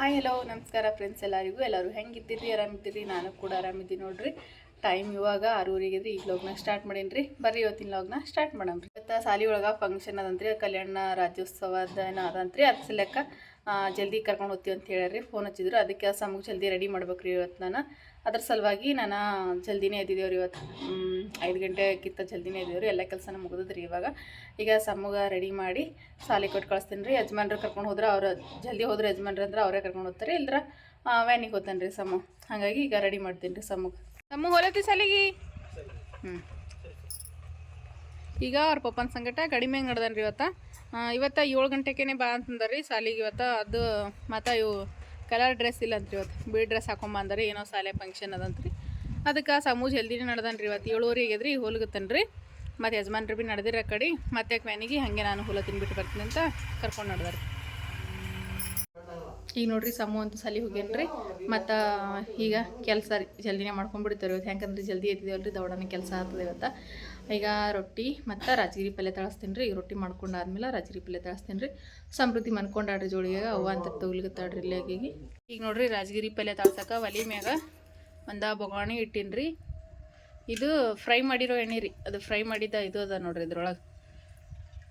Hi hello ನಮಸ್ಕಾರ friends ಎಲ್ಲರಿಗೂ. ಎಲ್ಲರೂ ಹೆಂಗಿದ್ದೀರಿ? ಆರಾಮಿದ್ದೀರಿ? ನಾನು ಕೂಡ ಆರಾಮಿದ್ದೀನಿ ನೋಡ್ರಿ. ಟೈಮ್ ಇವಾಗ ಆರೂವರೆಗೆ ಈಗ ಲೋಗ್ನ ಸ್ಟಾರ್ಟ್ ಮಾಡೀನಿ ಬರ್ರಿ ಇವತ್ತಿನ ಲೋಗ್ನ ಸ್ಟಾರ್ಟ್ ಮಾಡಮ್ರಿ ಇವತ್ತು ಸಾಲಿ ಒಳಗೆ ಫಂಕ್ಷನ್ ಅದಂತ್ರಿ. ಕಲ್ಯಾಣ ರಾಜ್ಯೋತ್ಸವದ ಏನೋ ಅದಂತ್ರಿ ಅದ್ರ ಸಲಕ್ಕ ಜಲ್ದಿ ಕರ್ಕೊಂಡು ಹೋಗ್ತೀವಿ ಅಂತ ಹೇಳ್ರಿ ಫೋನ್ ಹಚ್ಚಿದ್ರು. ಅದಕ್ಕೆ ಸಮಗೆ ಜಲ್ದಿ ರೆಡಿ ಮಾಡ್ಬೇಕ್ರಿ ಇವತ್ತು ನಾನು. ಅದ್ರ ಸಲುವಾಗಿ ನಾನು ಜಲ್ದಿನೇ ಎದ್ದಿದ್ದೇವ್ರಿ ಇವತ್ತು ಐದು ಗಂಟೆಗಿಂತ ಜಲ್ದಿನೇ ಎದ್ದಿದ್ದೇವ್ರಿ. ಎಲ್ಲ ಕೆಲಸನ ಮುಗಿದ್ರಿ ಇವಾಗ. ಈಗ ಸಮ್ಮಗ ರೆಡಿ ಮಾಡಿ ಸಾಲಿ ಕೊಟ್ಟು ಕಳಿಸ್ತೀನಿ ರೀ ಯಜಮಾನ್ರು ಕರ್ಕೊಂಡು ಹೋದ್ರೆ ಅವ್ರು, ಜಲ್ದಿ ಹೋದ್ರೆ ಯಜಮಾನ್ರು ಅಂದ್ರೆ ಅವರೇ ಕರ್ಕೊಂಡು ಹೋಗ್ತಾರೆ. ಇಲ್ಲರ ವ್ಯಾನಿಗೆ ಹೋಗ್ತಾನೆ ರೀ ಸಮ್ಮ ಹಾಗಾಗಿ ಈಗ ರೆಡಿ ಮಾಡ್ತೀನಿ ರೀ ಸಮ್ಮಗೆ ಸಮ್ಮ ಹೊಲತಿ ಸಾಲಿಗೆ ಹ್ಞೂ ಈಗ ಅವ್ರ ಪಪ್ಪನ ಸಂಗಟ ಕಡಿಮೆ ಹೆಂಗೆ ನಡ್ದನ್ರಿ ಇವತ್ತು. ಇವತ್ತು ಏಳು ಗಂಟೆಗೇನೆ ಬಾ ಅಂತಂದಾರೆ ಸಾಲಿಗೆ ಇವತ್ತು. ಅದು ಮತ್ತು ಇವು ಕಲರ್ ಡ್ರೆಸ್ ಇಲ್ಲ ಅಂತ ಇವತ್ತು. ಬಿಳಿ ಡ್ರೆಸ್ ಹಾಕೊಂಬಂದ್ರೆ, ಏನೋ ಸಾಲೆ ಫಂಕ್ಷನ್ ಅದಂತ್ರಿ. ಅದಕ್ಕೆ ಸಮೂಜ್ ಜಲ್ದಿನೇ ನಡೆದನ್ರಿ ಇವತ್ತು. ಏಳುವರೆ ಆಗ್ಯದ್ರಿ ಹೋಲ್ಗತ್ತನ್ರಿ. ಮತ್ತು ಯಜಮಾನ್ರು ಭೀ ನಡೆದಿರ ಕಡೆ, ಮತ್ತೆ ಕ್ವ್ಯಾನಿಗೆ ಹಾಗೆ ನಾನು ಹುಲ ತಿನ್ಬಿಟ್ಟು ಬರ್ತೀನಿ ಅಂತ ಕರ್ಕೊಂಡು ನಡ್ದಾರೆ ಈಗ ನೋಡ್ರಿ ಸಮೂ ಅಂತ ಸಲಿ ಹೋಗ್ಯನ್ರಿ. ಮತ್ತು ಈಗ ಕೆಲಸ ರೀ, ಜಲ್ದಿನೇ ಮಾಡ್ಕೊಂಡ್ಬಿಡ್ತಾರೆ ಇವತ್ತು. ಯಾಕಂದ್ರೆ ಜಲ್ದಿ ಎದ್ದಿದ್ದೇವಲ್ರಿ ದೌಡನೆ ಕೆಲಸ ಆಗ್ತದೆ ಇವತ್ತು. ಈಗ ರೊಟ್ಟಿ ಮತ್ತು ರಾಜಗಿರಿ ಪಲ್ಯ ತಳಿಸ್ತೀನಿ ರೀ. ಈಗ ರೊಟ್ಟಿ ಮಾಡ್ಕೊಂಡಾದ್ಮೇಲೆ ರಾಜಗಿರಿ ಪಲ್ಯ ತಳಿಸ್ತೀನಿ ರೀ. ಸಮೃದ್ಧಿ ಮನ್ಕೊಂಡಾಡ್ರಿ ಜೋಳಿಗೆ ಅವ್ವ ಅಂತ ತಗೊಲಿಗತ್ತಾಡ್ರಿ ಇಲ್ಲಾಗಿ ಈಗ ನೋಡ್ರಿ ರಾಜಗಿರಿ ಪಲ್ಯ ತಳ್ಸಕ್ಕೆ ಒಲಿ ಮ್ಯಾಗ ಒಂದು ಬೊಗಾಣಿ ಇಟ್ಟಿನಿ ರೀ. ಇದು ಫ್ರೈ ಮಾಡಿರೋ ಎಣ್ಣೆ ರೀ. ಅದು ಫ್ರೈ ಮಾಡಿದ್ದ ಇದು ಅದ ನೋಡ್ರಿ ಇದ್ರೊಳಗೆ.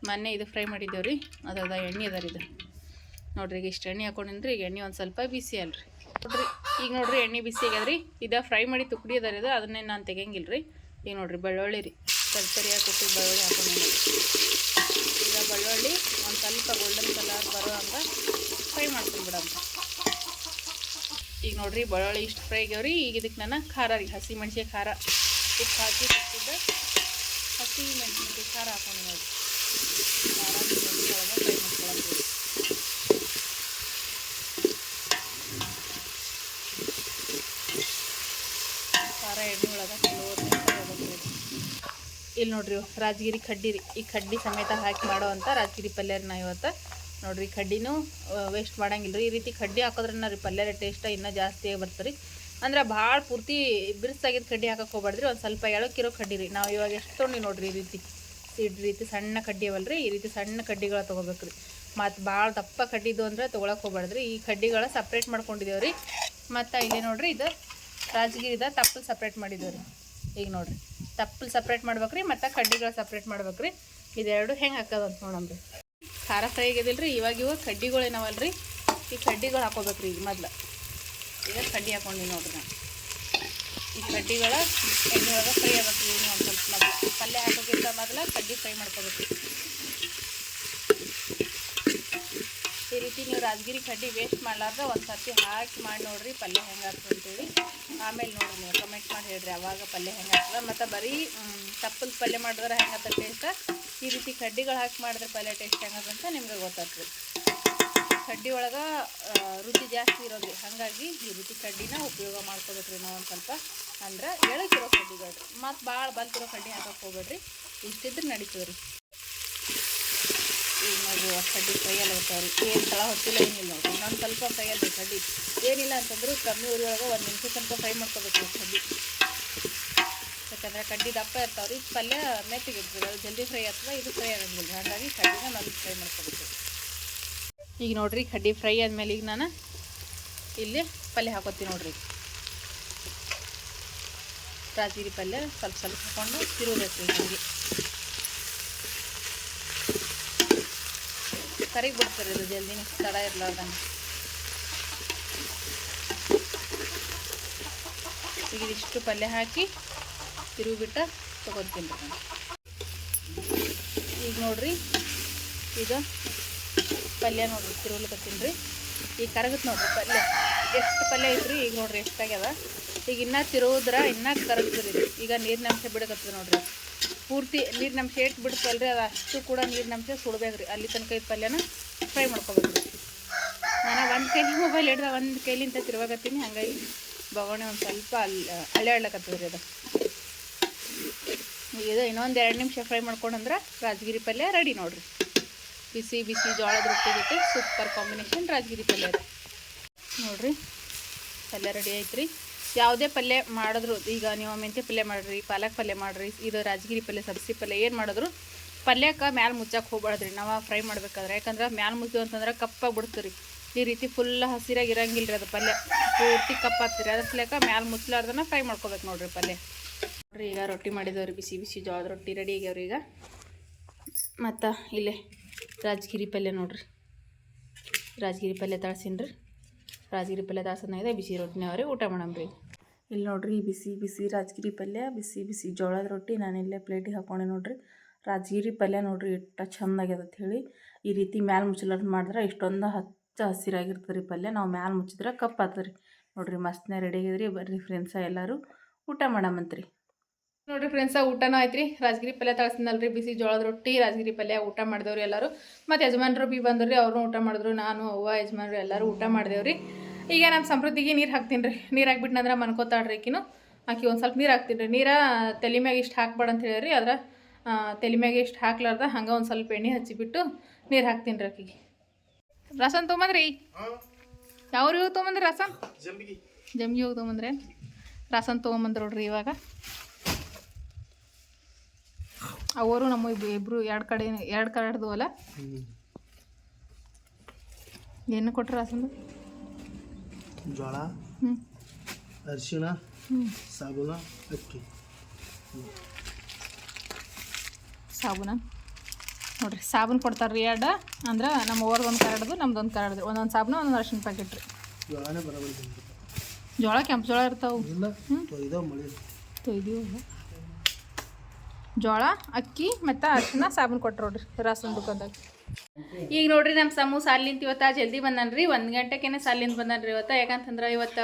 ಮೊನ್ನೆ ಇದು ಫ್ರೈ ಮಾಡಿದ್ದೇವೆ ರೀ. ಅದದ ಎಣ್ಣೆ ಅದ ರೀ ಇದು. ನೋಡ್ರಿ ಈಗ ಇಷ್ಟು ಎಣ್ಣೆ ಹಾಕೊಂಡಿನ್ರಿ ಈಗ ಎಣ್ಣೆ ಒಂದು ಸ್ವಲ್ಪ ಬಿಸಿ ಅಲ್ರಿ. ನೋಡ್ರಿ, ಈಗ ನೋಡ್ರಿ ಎಣ್ಣೆ ಬಿಸಿ ಆಗ್ಯದ್ರಿ. ಇದು ಫ್ರೈ ಮಾಡಿ ತುಕಡಿ ಅದ ರೀ ಇದು. ಅದನ್ನೇ ನಾನು ತೆಗಿಯಂಗಿಲ್ಲ ರೀ ಈಗ ನೋಡ್ರಿ ಬೆಳ್ಳುಳ್ಳಿ ರೀ. ಸರಿ ಸರಿಯಾಗಿ ಕೊಟ್ಟು ಬೆಳ್ಳುಳ್ಳಿ ಹಾಕೊಂಡು ಈಗ ಬೆಳ್ಳುಳ್ಳಿ ಒಂದು ಸ್ವಲ್ಪ ಗೋಲ್ಡನ್ ಕಲರ್ ಬರೋ ಹಂಗ ಫ್ರೈ ಮಾಡ್ಕೊಂಡ್ಬಿಡಂತ ಈಗ ನೋಡ್ರಿ ಬೆಳ್ಳುಳ್ಳಿ ಇಷ್ಟು ಫ್ರೈ ಆಗ್ಯಾವ್ರಿ. ಈಗ ಇದಕ್ಕೆ ನಾನು ಖಾರ ರೀ, ಹಸಿ ಮೆಣಸಿನ ಖಾರ. ಉಪ್ಪು ಹಾಕಿ ಹಸಿ ಮೆಣಸಿನ ಖಾರ ಹಾಕೊಂಡು ನೋಡಿರಿ. ಖಾರ ಎಣ್ಣೆ ಒಳಗೆ ಫ್ರೈ ಮಾಡ್ಕೊಳಂತೀವಿ ಖಾರ ಎಣ್ಣೆ ಒಳಗೆ ಚಲೋ ಇಲ್ಲಿ ನೋಡ್ರಿ, ರಾಜಗಿರಿ ಕಡ್ಡಿ ರೀ. ಈ ಕಡ್ಡಿ ಸಮೇತ ಹಾಕಿ ಮಾಡೋ ಅಂತ ರಾಜಗಿರಿ ಪಲ್ಯ ನಾ ಇವತ್ತು. ನೋಡ್ರಿ ಕಡ್ಡಿನೂ ವೇಸ್ಟ್ ಮಾಡಂಗಿಲ್ಲ ರೀ ಈ ರೀತಿ ಕಡ್ಡಿ ಹಾಕೋದ್ರನ್ನ ರೀ ಪಲ್ಯದ ಟೇಸ್ಟ್ ಇನ್ನೂ ಜಾಸ್ತಿ ಬರ್ತದೆ ರೀ. ಅಂದ್ರೆ ಭಾಳ ಪೂರ್ತಿ ಬಿರ್ಸಾಗಿದ್ದ ಕಡ್ಡಿ ಹಾಕಕ್ಕೆ ಹೋಗ್ಬಾರ್ದ್ರಿ ಒಂದು ಸ್ವಲ್ಪ ಎಳಕ್ಕಿರೋ ಕಡ್ಡಿ ರೀ. ನಾವು ಇವಾಗ ಎಷ್ಟು ತೊಗೊಂಡು ನೋಡ್ರಿ ಈ ರೀತಿ. ಈ ರೀತಿ ಸಣ್ಣ ಕಡ್ಡಿ ಅವಲ್ರಿ. ಈ ರೀತಿ ಸಣ್ಣ ಕಡ್ಡಿಗಳ ತೊಗೋಬೇಕು ರೀ. ಮತ್ತು ಭಾಳ ದಪ್ಪ ಕಡ್ಡಿದ್ದು ಅಂದ್ರೆ ತೊಗೊಳಕ್ಕೆ ಹೋಗ್ಬಾರ್ದ್ರಿ ಈ ಕಡ್ಡಿಗಳ ಸಪ್ರೇಟ್ ಮಾಡ್ಕೊಂಡಿದ್ದೇವೆ ರೀ. ಮತ್ತು ಇಲ್ಲಿ ನೋಡ್ರಿ ಇದು ರಾಜಗಿರಿದ ತಪ್ಪಲು ಸಪ್ರೇಟ್ ಮಾಡಿದ್ದೇವೆ ಈಗ ನೋಡ್ರಿ, ತಪ್ಪಲು ಸಪ್ರೇಟ್ ಮಾಡ್ಬೇಕ್ರಿ, ಮತ್ತು ಕಡ್ಡಿಗಳು ಸಪ್ರೇಟ್ ಮಾಡ್ಬೇಕ್ರಿ. ಇದೆರಡು ಹೆಂಗೆ ಹಾಕೋದಂತ ನೋಡಮ್ರಿ. ಖಾರ ಫ್ರೈ ಆಗಿದಿಲ್ರಿ, ಇವಾಗ ಇವು ಕಡ್ಡಿಗಳು ಏನವಲ್ಲ ರೀ ಈ ಕಡ್ಡಿಗಳು ಹಾಕೋಬೇಕ್ರಿ ಈಗ ಮೊದ್ಲು. ಈಗ ಕಡ್ಡಿ ಹಾಕೊಂಡಿ ನೋಡ್ರಿ ನಾನು ಈ ಕಡ್ಡಿಗಳ ಎಣ್ಣೆ ಒಳಗೆ ಫ್ರೈ ಆಗ್ಬೇಕ್ರಿ ಒಂದು ಸ್ವಲ್ಪ ಮೊದಲು. ಪಲ್ಯ ಹಾಕೋಕ್ಕಿಂತ ಮೊದಲು ಕಡ್ಡಿ ಫ್ರೈ ಮಾಡ್ಕೋಬೇಕು ಈ ರೀತಿ ನೀವು ರಾಜಗಿರಿ ಕಡ್ಡಿ ವೇಸ್ಟ್ ಮಾಡಲಾರ್ದ ಒಂದು ಸರ್ತಿ ಹಾಕಿ ಮಾಡಿ ನೋಡ್ರಿ, ಪಲ್ಯ ಹೆಂಗೆ ಅಂತೇಳಿ. ಆಮೇಲೆ ನೋಡ್ರಿ ನೀವು ಕಮೆಂಟ್ ಮಾಡಿ ಹೇಳ್ರಿ, ಅವಾಗ ಪಲ್ಯ ಹೆಂಗೆ ಆಗ್ತದೆ. ಮತ್ತು ಬರೀ ತಪ್ಪಲ್ ಪಲ್ಯ ಮಾಡಿದ್ರೆ ಹೆಂಗತ್ತ ಟೇಸ್ಟ್ ಈ ರೀತಿ ಕಡ್ಡಿಗಳು ಹಾಕಿ ಮಾಡಿದ್ರೆ ಪಲ್ಯ ಟೇಸ್ಟ್ ಹೆಂಗದ ಅಂತ ನಿಮ್ಗೆ ಗೊತ್ತಾಗ್ತದೆ. ಕಡ್ಡಿ ಒಳಗೆ ರುಚಿ ಜಾಸ್ತಿ ಇರೋದು ಹಾಗಾಗಿ ಈ ರುಚಿ ಕಡ್ಡಿನ ಉಪಯೋಗ ಮಾಡ್ಕೋಬೇಕ್ರಿ ನಾವು ಒಂದು ಸ್ವಲ್ಪ. ಅಂದ್ರೆ ಎಳಕಿರೋ ಕಡ್ಡಿಗಳು ರೀ ಮತ್ತು ಭಾಳ ಬಲ್ತಿರೋ ಕಡ್ಡಿ ಹಾಕಕ್ಕೆ ಹೋಗ್ಬೇಡ್ರಿ. ಇಷ್ಟಿದ್ರೆ ನಡೀತದೆ ರೀ ಈಗ ಕಡ್ಡಿ ಕೈಯಲ್ಲಿ ಬರ್ತಾವ್ರಿ ಏನು ತಳ ಹೊತ್ತಿಲ್ಲ, ಏನಿಲ್ಲ ನೋಡ್ರಿ ಇನ್ನೊಂದು ಸ್ವಲ್ಪ ಕೈಯಲ್ಲಿ ಕಡ್ಡಿ ಏನಿಲ್ಲ ಅಂತಂದ್ರೆ ಕಮ್ಮಿ ಉರಿಯೊಳಗೆ ಒಂದು ನಿಮಿಷ ತನಕ ಫ್ರೈ ಮಾಡ್ಕೋಬೇಕು ಕಡ್ಡಿ ಯಾಕಂದ್ರೆ ಕಡ್ಡಿ ದಪ್ಪ ಇರ್ತಾವ್ರಿ. ಪಲ್ಯ ಮೆತ್ತಿಗೆ ಇರ್ತದೆ ಅದು ಜಲ್ದಿ ಫ್ರೈ ಆಗ್ತದೆ, ಇದು ಫ್ರೈ ಆಗಂಗಿಲ್ಲ. ಹಾಗಾಗಿ ಕಡ್ಡಿನ ನಾನು ಫ್ರೈ ಮಾಡ್ಕೋಬೇಕು. ಈಗ ನೋಡ್ರಿ ಕಡ್ಡಿ ಫ್ರೈ ಆದಮೇಲೆ ಈಗ ನಾನು ಇಲ್ಲಿ ಪಲ್ಯ ಹಾಕೋತೀನಿ ನೋಡ್ರಿ. ರಾಜಗಿರಿ ಪಲ್ಯ ಸ್ವಲ್ಪ ಸ್ವಲ್ಪ ಹಾಕೊಂಡು ತಿರುಗಬೇಕು ಈಗ ಕರಿಗೆ ಬಿಡ್ತಾರೆ ಇದು ಜಲ್ದಿ ತಡ ಇರಲಾರ್ದಂಗೆ. ಈಗ ಇಷ್ಟು ಪಲ್ಯ ಹಾಕಿ ತಿರುಗಿಬಿಟ್ಟು ತೊಗೊತೀನಿ ಈಗ ನೋಡ್ರಿ, ಈಗ ಪಲ್ಯ ನೋಡ್ರಿ ತಿರುಗ್ಲಿಕತ್ತೀನಿ ರೀ. ಈಗ ಕರಗತ್ತೆ ನೋಡ್ರಿ ಪಲ್ಯ. ಎಷ್ಟು ಪಲ್ಯ ಐತ್ರಿ, ಈಗ ನೋಡ್ರಿ ಎಷ್ಟಾಗ್ಯದ. ಈಗ ಇನ್ನೂ ತಿರುವುದ್ರ ಇನ್ನೂ ಕರಗ್ತದೆ ಈಗ ನೀರಿನ ಅಂಶ ಬಿಡಕತ್ತದ ನೋಡ್ರಿ. ಪೂರ್ತಿ ನೀರಿನಂಶ ಏಟ್ ಬಿಡ್ತಲ್ರಿ, ಅದು ಅಷ್ಟು ಕೂಡ ನೀರಿನಂಶ ಸುಡ್ಬೇಕು ರೀ ಅಲ್ಲಿ ತನಕ ಇದು ಪಲ್ಯನ ಫ್ರೈ ಮಾಡ್ಕೋಬೇಕು ನಾನು ಒಂದು ಕೈಲಿ ಮೊಬೈಲ್ ಹಿಡ್ದ ಒಂದು ಕೈಲಿಂದ ತಿರುವಾಗತ್ತೀನಿ ಹಾಗಾಗಿ ಬವಣೆ ಒಂದು ಸ್ವಲ್ಪ ಅಲ್ಲಿ ಹಳೆ ಹಳ್ಳಕತ್ತದ ಅದು. ಇದು ಇನ್ನೊಂದು ಎರಡು ನಿಮಿಷ ಫ್ರೈ ಮಾಡ್ಕೊಂಡಂದ್ರೆ ರಾಜಗಿರಿ ಪಲ್ಯ ರೆಡಿ ನೋಡ್ರಿ. ಬಿಸಿ ಬಿಸಿ ಜೋಳದ ರೊಟ್ಟಿ ಜೊತೆ ಸೂಪರ್ ಕಾಂಬಿನೇಷನ್ ರಾಜಗಿರಿ ಪಲ್ಯ ನೋಡಿರಿ ನೋಡ್ರಿ, ಪಲ್ಯ ರೆಡಿ ಐತ್ರಿ. ಯಾವುದೇ ಪಲ್ಯ ಮಾಡಿದ್ರು, ಈಗ ನೀವು ಮೆಂತ್ಯ ಪಲ್ಯ ಮಾಡಿರಿ, ಪಾಲಕ್ ಪಲ್ಯ ಮಾಡಿರಿ, ಇದು ರಾಜಗಿರಿ ಪಲ್ಯ ಸಬ್ಸಿ ಪಲ್ಯ, ಏನು ಮಾಡಿದ್ರು ಪಲ್ಯಕ್ಕೆ ಮ್ಯಾಲೆ ಮುಚ್ಚಕ್ಕೆ ಹೋಗ್ಬಾರ್ದ್ರಿ. ನಾವು ಫ್ರೈ ಮಾಡ್ಬೇಕಾದ್ರೆ, ಯಾಕಂದ್ರೆ ಮ್ಯಾಲೆ ಮುಚ್ಚು ಅಂತಂದ್ರೆ ಕಪ್ಪಾಗಿ ಬಿಡ್ತೀರಿ. ಈ ರೀತಿ ಫುಲ್ ಹಸಿರಾಗಿ ಇರಂಗಿಲ್ಲ ರೀ ಅದು ಪಲ್ಯ. ಪೂರ್ತಿ ಕಪ್ಪಾಗ್ತೀರಿ ಅದ್ರ ಸಲಕ ಮ್ಯಾಲ ಮುಚ್ಚಲಾರ್ದನ ಫ್ರೈ ಮಾಡ್ಕೋಬೇಕು ನೋಡ್ರಿ ಪಲ್ಯ. ನೋಡ್ರಿ, ಈಗ ರೊಟ್ಟಿ ಮಾಡಿದವ್ರಿ, ಬಿಸಿ ಬಿಸಿ ಜೋಳದ ರೊಟ್ಟಿ ರೆಡಿ ಆಗ್ಯಾವ್ರಿ ಈಗ. ಮತ್ತು ಇಲ್ಲೇ ರಾಜಗಿರಿ ಪಲ್ಯ ನೋಡ್ರಿ. ರಾಜಗಿರಿ ಪಲ್ಯ ತಳ್ಸೀನಿ ರಾಜಗಿರಿ ಪಲ್ಯ ಇದೆ ಬಿಸಿ ರೊಟ್ಟಿನ ಅವ್ರಿ ಊಟ ಮಾಡಮ್ರಿ ಇಲ್ಲಿ ನೋಡ್ರಿ ಬಿಸಿ ಬಿಸಿ ರಾಜಗಿರಿ ಪಲ್ಯ, ಬಿಸಿ ಬಿಸಿ ಜೋಳದ ರೊಟ್ಟಿ ನಾನು ಇಲ್ಲೇ ಪ್ಲೇಟಿಗೆ ಹಾಕೊಂಡೆ ನೋಡ್ರಿ. ರಾಜಗಿರಿ ಪಲ್ಯ ನೋಡ್ರಿ ಆಗ್ಯದ ಅಂತ ಹೇಳಿ. ಈ ರೀತಿ ಮ್ಯಾಲ ಮುಚ್ಚಲಾರ ಮಾಡಿದ್ರೆ ಇಷ್ಟೊಂದು ಹಚ್ಚ ಹಸಿರಾಗಿರ್ತದೆ ರೀ ಪಲ್ಯ. ನಾವು ಮ್ಯಾಲ ಮುಚ್ಚಿದ್ರೆ ಕಪ್ ರೀ ನೋಡ್ರಿ ಮಸ್ತ್ನೇ ರೆಡಿ ಆಗಿದ್ರಿ, ಬರ್ರಿ ಫ್ರೆಂಡ್ಸ ಎಲ್ಲರೂ. ಊಟ ಮಾಡಮಂತ್ರಿ ನೋಡ್ರಿ ಫ್ರೆಂಡ್ಸ ಊಟನೂ ಆಯ್ತು ರೀ ರಾಜಗಿರಿ ಪಲ್ಯ ತಳ್ಸಿದ್ನಲ್ರಿ ಬಿಸಿ ಜೋಳದ ರೊಟ್ಟಿ ರಾಜಗಿರಿ ಪಲ್ಯ ಊಟ ಮಾಡಿದವ್ರಿ ಎಲ್ಲರೂ. ಮತ್ತು ಯಜಮಾನ್ರು ಬಿ ಬಂದ್ರಿ ಅವರು ಊಟ ಮಾಡಿದ್ರು ನಾನು ಅವ್ವ ಯಜಮಾನ್ರು ಎಲ್ಲರೂ ಊಟ ಮಾಡಿದೆವ್ರಿ. ಈಗ ನಮ್ಮ ಸಮೃದ್ಧಿಗೆ ನೀರು ಹಾಕ್ತೀನಿ ರೀ ನೀರು ಹಾಕ್ಬಿಟ್ನಂದ್ರೆ ಮನ್ಕೋತಾಳ್ರಿ ಈಕಿನೂ. ಆಕಿ ಒಂದು ಸ್ವಲ್ಪ ನೀರು ಹಾಕ್ತೀನಿ ರೀ ನೀರ ತಲೆ ಮ್ಯಾಗ ಇಷ್ಟು ಹಾಕ್ಬೇಡ ಅಂತ ಹೇಳಿರಿ ಅದ್ರ ತಲೆ ಮ್ಯಾಗ ಇಷ್ಟು ಹಾಕ್ಲಾರ್ದ ಹಂಗೆ ಒಂದು ಸ್ವಲ್ಪ ಎಣ್ಣೆ ಹಚ್ಚಿಬಿಟ್ಟು ನೀರು ಹಾಕ್ತೀನಿ ರೀ ಆಕಿಗೆ. ರಸನ್ ತೊಗೊಂಬಂದ್ರಿ? ಯಾವ ಇವು ತೊಗೊಂಬಂದ್ರಿ ರಸನ್? ಜಂಬಿಗೆ. ಜಮ್ಗಿ ಹೋಗಿ ತೊಗೊಂಬಂದ್ರೆ ರಸನ್ ತೊಗೊಂಬಂದ್ರು ನೋಡ್ರಿ ಇವಾಗ. ಅವರು ನಮ್ಮ ಇಬ್ರು ಎರಡು ಕಡೆ ಎರಡು ಕಡೆ ಅಲ್ಲ ಏನು ಕೊಟ್ರು ರಸಂದು ಜೋಳ ಹ್ಞೂ ಅರಿಶಿಣ ಹ್ಞೂ ಸಾಬೂನ ಅಕ್ಕಿ. ಸಾಬೂನ? ನೋಡ್ರಿ ಸಾಬೂನು ಕೊಡ್ತಾರೆ ರೀ ಎರಡು ಅಂದ್ರೆ ನಮ್ಮ ಅವ್ರದ್ದು ಒಂದು ಕರಡ್ದು ನಮ್ದು ಒಂದು ಕರಡ್ದು. ಒಂದೊಂದು ಸಾಬೂನು ಒಂದೊಂದು ಅರ್ಶಿನ ಪ್ಯಾಕೆಟ್ ರೀ. ಜೋಳ ಕೆಂಪು ಜೋಳ ಇರ್ತಾವೆ. ಇಲ್ಲ ಇದಾವ ಮಳೆ ತೊಯ್ದೀವಿ ಜೋಳ ಅಕ್ಕಿ ಮತ್ತು ಅರ್ಶಿನ ಸಾಬೂನು ಕೊಟ್ರು ನೋಡ್ರಿ ರಾಸನ್ ದುಕಾನ್ದಾಗ ಈಗ ನೋಡ್ರಿ ನಮ್ಮ ಸಮೂ ಸಾಲಿಂತ ಇವತ್ತ ಜಲ್ದಿ ಬಂದನ್ರಿ ಒಂದು ಗಂಟೆಕೇನೆ ಸಾಲಿಂದ ಬಂದನ್ರಿ ಇವತ್ತ. ಯಾಕಂತಂದ್ರೆ ಇವತ್ತು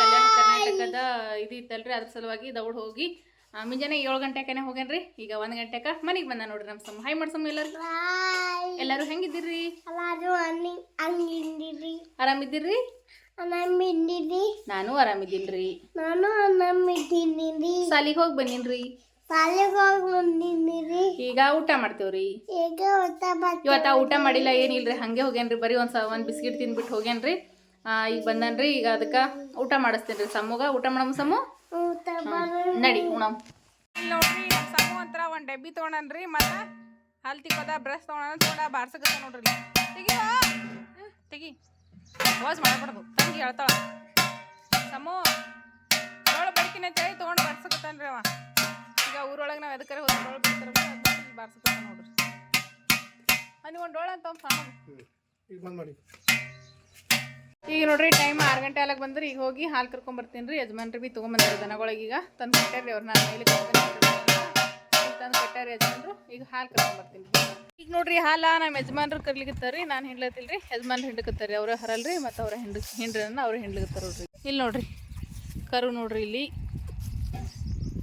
ಕಲ್ಯಾಣ ಕರ್ನಾಟಕದ ಇದು ಇತ್ತಲ್ರಿ ಅದ್ರ ಸಲುವಾಗಿ ದೌಡ್ ಹೋಗಿ. ಮುಂಜಾನೆ ಏಳು ಗಂಟೆಕೇನೆ ಹೋಗ್ಯಾನ್ರಿ ಈಗ ಒಂದು ಗಂಟೆಕ ಮನೆಗೆ ಬಂದ ನೋಡ್ರಿ ನಮ್ಮ ಸಮ. ಹಾಯ್ ಮಾಡ್ಸಮ್ಮ ಎಲ್ಲರೂ. ಎಲ್ಲರೂ ಹೆಂಗಿದ್ದೀರಿ? ಆರಾಮಿದ್ದೀರಿ? ನಾನು ಆರಾಮಿದ್ದೀನ್ರಿ. ನಾನು ಅನ್ನಮ್ಮಿದ್ದೀನಿ ಸಾಲಿಗೆ ಹೋಗಿ ಬಂದಿನ್ರಿ. ಈಗ ಊಟ ಮಾಡ್ತೇವ್ರಿ. ಈಗ ಊಟ ಇವತ್ತ ಊಟ ಮಾಡಿಲ್ಲ ಏನಿಲ್ರಿ? ಹಂಗೆ ಹೋಗ್ಯಾನ್ರಿ? ಬರೀ ಒಂದ್ ಸ ಒಂದು ಬಿಸ್ಕಿಟ್ ತಿಂದ್ಬಿಟ್ಟು ಹೋಗ್ಯಾನ್ರಿ? ಆ, ಈಗ ಬಂದನ್ರಿ ಈಗ ಅದಕ್ಕ ಊಟ ಮಾಡಿಸ್ತೇನ್ರಿ. ಸಮ್ಮಗ ಊಟ ಮಾಡಮ್ ಸಮ್ಮು ಊಟ ಬರ ನಡಿ ಉಣಮ್. ನೋಡ್ರಿ ಸಮೂ ಅಂತರ ಒಂದು ಡಬ್ಬಿ ತೊಗೊಂಡನ್ರಿ ಮತ್ತ ಹಲ್ ತಿಕ್ಕೋದ ಬ್ರಷ್ ತೊಗೊಂಡ ತೊಗೊಂಡ ಬಾರ್ಸಕತ್ತ ನೋಡ್ರಿ ತೆಗಿ ತೆಗಿ. ವಾಸ್ ಮಾಡಬಾರ್ದು. ತಂಗಿ ಹೇಳ್ತಾಳ. ಸಮೂ ಅವಳ ಬಡ್ಕಿನ ತೊಗೊಂಡು ಬಾರ್ಸಕತ್ತಾನ್ರಿ ಅವ. ಈಗ ಊರೊಳಗೆ ನಾವು ಎದಕ್ಕಾರ ಹೋಗಿ ಡೋಳ ಬಿಡ್ತಾರ ಬಾರ್ಸಕತ್ತ ನೋಡ್ರಿ. ನೀವು ಒಂದು ಡೋಳ ಅಂತ ಈಗ ಬಂದ್ ಮಾಡಿ. ಈಗ ನೋಡ್ರಿ ಟೈಮ್ ಆರು ಗಂಟೆ ಆಲಕ್ ಬಂದ್ರಿ. ಈಗ ಹೋಗಿ ಹಾಲು ಕರ್ಕೊಂಬರ್ತೀನಿ ರೀ ಯಜಮಾನ್ರಿ ಬಿ ತೊಗೊಂಬಂದ್ರೆ ದನಗಳಿಗೆ ಈಗ. ತಂದು ಕಟ್ಟಾರ್ರಿ ಅವ್ರು ನಾನು ಮೇಲೆ ತಂದು ಕಟ್ಟಾರಿ ಯಜಮಾನ್ರು. ಈಗ ಹಾಲು ಕರ್ಕೊಂಬರ್ತೀನಿ. ಈಗ ನೋಡ್ರಿ ಹಾಲ ನಮ್ಮ ಯಜಮಾನ್ರು ಕರ್ಲಿಕತ್ತಾರ್ರಿ. ನಾನು ಹಿಂಡ್ಲತ್ತಿಲ್ಲ ರೀ ಯಜಮಾನ್ರು ಹಿಂಡ್ಕತ್ತಾರ್ರಿ. ಅವ್ರ ಹರಲ್ರಿ ಮತ್ತು ಅವ್ರ ಹಿಂಡ್ ಹಿಂಡ್ರನ್ನ ಅವ್ರು ಹಿಂಡ್ಲಿಕತ್ತಾರ ನೋಡ್ರಿ ಇಲ್ಲಿ ನೋಡ್ರಿ ಕರು ನೋಡ್ರಿ ಇಲ್ಲಿ.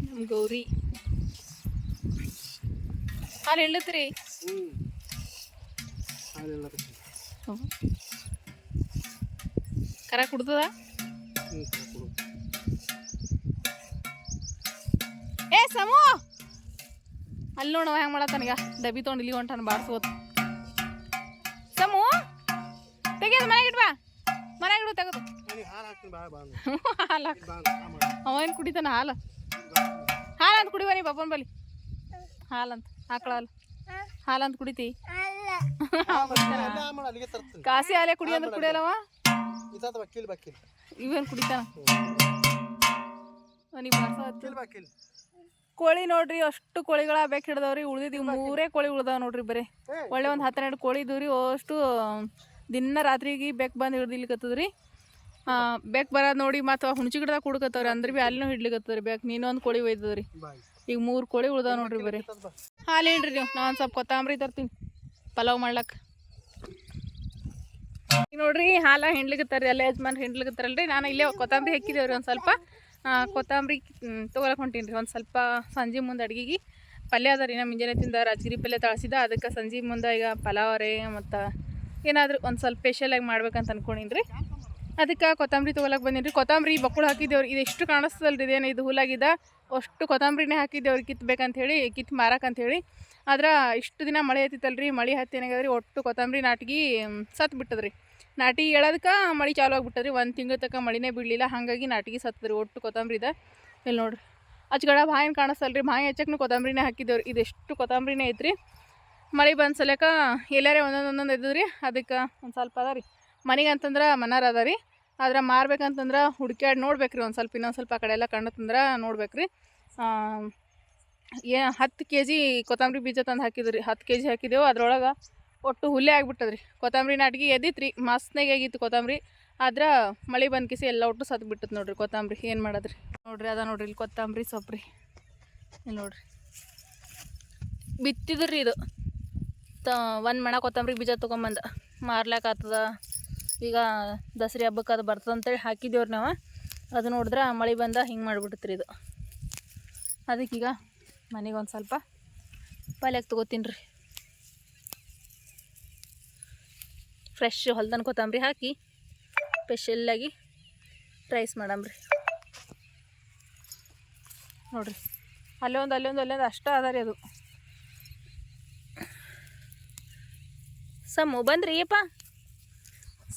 ನಮ್ಮ ಗೌರಿ. ಹಾಲು ಹಾಲಿಲ್ಲ ಕರ ಕುಡ್ದದ? ಹ್ಞೂ ಕೊಡು ಏ, ಸಮೂ! ಅಲ್ಲಿ ನೋಡವ ಹೆಂಗೆ ಮಾಡತ್ತಾನೀಗ ಡಬ್ಬಿ ತೊಗೊಂಡು ಇಲ್ಲಿ ಹೊಂಟಾನ ಬಾರ್ಸೋದು ಸಮೂ! ತೆಗಿಯೋದು ಮನೆಗೆ ಇಡ್ಬಾ ಮನೆಗೆ ಇಡು, ತೆಗೆದು. ಹಾಲು. ಅವ ಏನು ಕುಡಿತಾನ ಹಾಲು? ಹಾಲು ಅಂತ ಕುಡಿವ ನೀ ಬಪ್ಪನ ಬಲಿ ಹಾಲಂತ. ಆಕಳ ಹಾಲು. ಹಾಲಂತ ಕುಡಿತಿ? ಕಾಸಿ ಹಾಲೆ ಕುಡಿ ಅಂದ್ರೆ ಕುಡಿಯಲ್ಲವ? ಇವನ್ ಕುಡಿತಾನ? ಕೋಳಿ ನೋಡ್ರಿ ಅಷ್ಟು ಕೋಳಿಗಳ ಬೇಕು ಹಿಡ್ದವ್ರಿ ಉಳಿದಿದ್ವಿ. ಮೂರೇ ಕೋಳಿ ಉಳ್ದಾವ ನೋಡ್ರಿ ಬರೀ. ಒಳ್ಳೆ ಒಂದು ಹತ್ತೆರಡು ಕೋಳಿ ಇದ್ರಿ ರೀ ಅಷ್ಟು ದಿನ ರಾತ್ರಿಗೆ ಬೆಕ್ ಬಂದು ಹಿಡ್ದಿಲ್ಕತ್ತದ್ರಿ. ಬೆಕ್ ಬರೋದು ನೋಡಿ ಮತ್ತು ಹುಣಚಿ ಗಿಡದಾಗ ಕುಡ್ಕತ್ತವ್ರಿ. ಅಂದ್ರೆ ಭೀ ಅಲ್ಲಿನೂ ಹಿಡ್ಲಿಕತ್ತದ್ರಿ. ಬೆಕ್ ನೀನೊಂದು ಕೋಳಿ ಒಯ್ದದ್ರಿ. ಬಾಯ್. ಈಗ ಮೂರು ಕೋಳಿ ಉಳ್ದಾವ ನೋಡ್ರಿ ಬರೀ. ಹಾಲು ಹೇಳ್ರಿ ನೀವು? ನಾನು ಸ್ವಲ್ಪ ಕೊತ್ತಂಬರಿ ತರ್ತೀನಿ. ಪಲಾವ್ ಮಾಡ್ಲಕ್ಕೆ ಈಗ ನೋಡ್ರಿ ಹಾಲ ಹಿಂಡ್ಲಿಕತ್ತಾರ ಎಲ್ಲ ಯಜಮಾನ್ ಹಿಂಡ್ಲಿಕತ್ತಾರಲ್ರಿ. ನಾನು ಇಲ್ಲೇ ಕೊತ್ತಂಬರಿ ಹಾಕಿದೇವ್ರಿ ಒಂದು ಸ್ವಲ್ಪ. ಕೊತ್ತಂಬರಿ ತೊಗೊಳಕ್ಕೆ ಹೊಂಟೀನಿ ರೀ ಒಂದು ಸ್ವಲ್ಪ ಸಂಜೆ ಮುಂದೆ ಅಡ್ಗೆಗೆ ಪಲ್ಯ ಅದ ರೀ. ನಮ್ಮ ಮುಂಜಾನೆ ತಿಂದ ರಾಜಗಿರಿ ಪಲ್ಯ ತಳಸಿದ. ಅದಕ್ಕೆ ಸಂಜೆ ಮುಂದೆ ಈಗ ಪಲಾವ್ ರೀ ಮತ್ತು ಏನಾದರೂ ಒಂದು ಸ್ವಲ್ಪ ಸ್ಪೆಷಲಾಗಿ ಮಾಡ್ಬೇಕಂತ ಅನ್ಕೊಂಡೀನಿ ರೀ ಅದಕ್ಕೆ ಕೊತ್ತಂಬರಿ ತೊಗೊಳಕ್ಕೆ ಬಂದೀನಿ ರೀ ಕೊತ್ತಂಬರಿ ಬಕ್ಕುಳು ಹಾಕಿದ್ದೇವ್ರಿ ಇದು ಎಷ್ಟು ಕಾಣಿಸ್ತದಲ್ರಿ ಇದೇನು ಇದು ಹುಲಾಗಿದ ಅಷ್ಟು ಕೊತ್ತಂಬರಿನೇ ಹಾಕಿದ್ದೇವ್ರಿ ಕಿತ್ಬೇಕಂಥೇಳಿ ಕಿತ್ತು ಮಾರಕ್ಕಂಥೇಳಿ ಆದ್ರೆ ಇಷ್ಟು ದಿನ ಮಳೆ ಹತ್ತಿತ್ತಲ್ರಿ, ಮಳೆ ಹತ್ತಿ ಏನಾಗ್ಯದ್ರಿ ಒಟ್ಟು ಕೊತ್ತಂಬರಿ ನಾಟಿಗೆ ಸತ್ತು ಬಿಟ್ಟದ್ರಿ. ನಾಟಿ ಹೇಳೋದಕ್ಕೆ ಮಳೆ ಚಾಲು ಆಗಿಬಿಟ್ಟದ್ರಿ. ಒಂದು ತಿಂಗಳ ತಕ್ಕ ಮಳಿನೇ ಬೀಳಲಿಲ್ಲ ಹಾಗಾಗಿ ನಾಟಿಗೆ ಸತ್ತದ್ರಿ ಒಟ್ಟು ಕೊತ್ತಂಬರಿದ ಇಲ್ಲಿ ನೋಡ್ರಿ. ಅಚ್ಗಡ ಬಾಯಿನ ಕಾಣಿಸ್ತಲ್ರಿ ಬಾಯಿ ಹಚ್ಚಕ್ಕೂ ಕೊತ್ತಂಬರಿನೇ ಹಾಕಿದ್ದೇವ್ರಿ. ಇದೆಷ್ಟು ಕೊತ್ತಂಬರಿನೇ ಐತ್ರಿ. ಮಳೆ ಬಂದ ಸಲಕ ಎಲ್ಲಾರೇ ಒಂದೊಂದು ಒಂದೊಂದು ಇದ್ದದ್ರಿ. ಅದಕ್ಕೆ ಒಂದು ಸ್ವಲ್ಪ ಅದ ರೀ ಮನೆಗೆ ಅಂತಂದ್ರೆ ಮನಾರ ಅದ ರೀ ಆದ್ರೆ ಮಾರ್ಬೇಕಂತಂದ್ರೆ ಹುಡ್ಕ್ಯಾಡಿ ನೋಡ್ಬೇಕು ರೀ ಒಂದು ಸ್ವಲ್ಪ, ಇನ್ನೊಂದು ಸ್ವಲ್ಪ ಆ ಕಡೆ ಎಲ್ಲ ಕಂಡತಂದ್ರೆ ನೋಡ್ಬೇಕು ರೀ ಏ, ಹತ್ತು ಕೆ ಜಿ ಕೊತ್ತಂಬರಿ ಬೀಜ ತಂದು ಹಾಕಿದ್ರಿ. ಹತ್ತು ಕೆ ಜಿ ಹಾಕಿದೆವು. ಅದ್ರೊಳಗೆ ಒಟ್ಟು ಹುಲ್ಲೆ ಆಗ್ಬಿಟ್ಟದ್ರಿ. ಕೊತ್ತಂಬರಿ ನಾಟಿಗೆ ಎದ್ದಿತ್ತು ರೀ ಮಸ್ತ್ನಾಗೆ ಆಗಿತ್ತು ಕೊತ್ತಂಬರಿ? ಆದ್ರೆ ಮಳೆ ಬಂದು ಕಿಸಿ ಎಲ್ಲ ಒಟ್ಟು ಸತ್ತು ಬಿಟ್ಟತ್ ನೋಡ್ರಿ ಕೊತ್ತಂಬರಿ. ಏನು ಮಾಡೋದ್ರಿ? ನೋಡ್ರಿ ಅದ ನೋಡ್ರಿ ಇಲ್ಲಿ ಕೊತ್ತಂಬರಿ ಸೊಪ್ರಿ. ಇಲ್ಲಿ ನೋಡ್ರಿ. ಬಿತ್ತಿದ್ರಿ ಇದು. ತ, ಒಂದು ಮಣ ಕೊತ್ತಂಬರಿ ಬೀಜ ತೊಗೊಂಬಂದ. ಮಾರ್ಲಾಕ ಆತದ. ಈಗ ದಸರಿ ಹಬ್ಬಕ್ಕೆ ಅದು ಬರ್ತದೆ ಅಂತೇಳಿ ಹಾಕಿದ್ದೇವ್ರಿ ನಾವು. ಅದು ನೋಡಿದ್ರೆ ಮಳೆ ಬಂದ ಹಿಂಗೆ ಮಾಡಿಬಿಡ್ತ್ರಿ ಇದು. ಅದಕ್ಕೀಗ ಮನೆಗೆ ಒಂದು ಸ್ವಲ್ಪ ಪಲ್ಯಕ್ಕೆ ತೊಗೋತೀನಿ ರೀ. ಫ್ರೆಶ್ ಹೊಲ್ದನ್ ಕೊತ್ತಂಬರಿ ಹಾಕಿ ಸ್ಪೆಷಲ್ಲಾಗಿ ರೈಸ್ ಮಾಡಂಬ್ರಿ ನೋಡ್ರಿ ಅಲ್ಲೊಂದು ಅಲ್ಲೊಂದು ಅಲ್ಲೊಂದು ಅಷ್ಟ ಅದ ರೀ ಅದು. ಸಮ್ಮು ಬಂದ್ರಿ ಅಪ್ಪ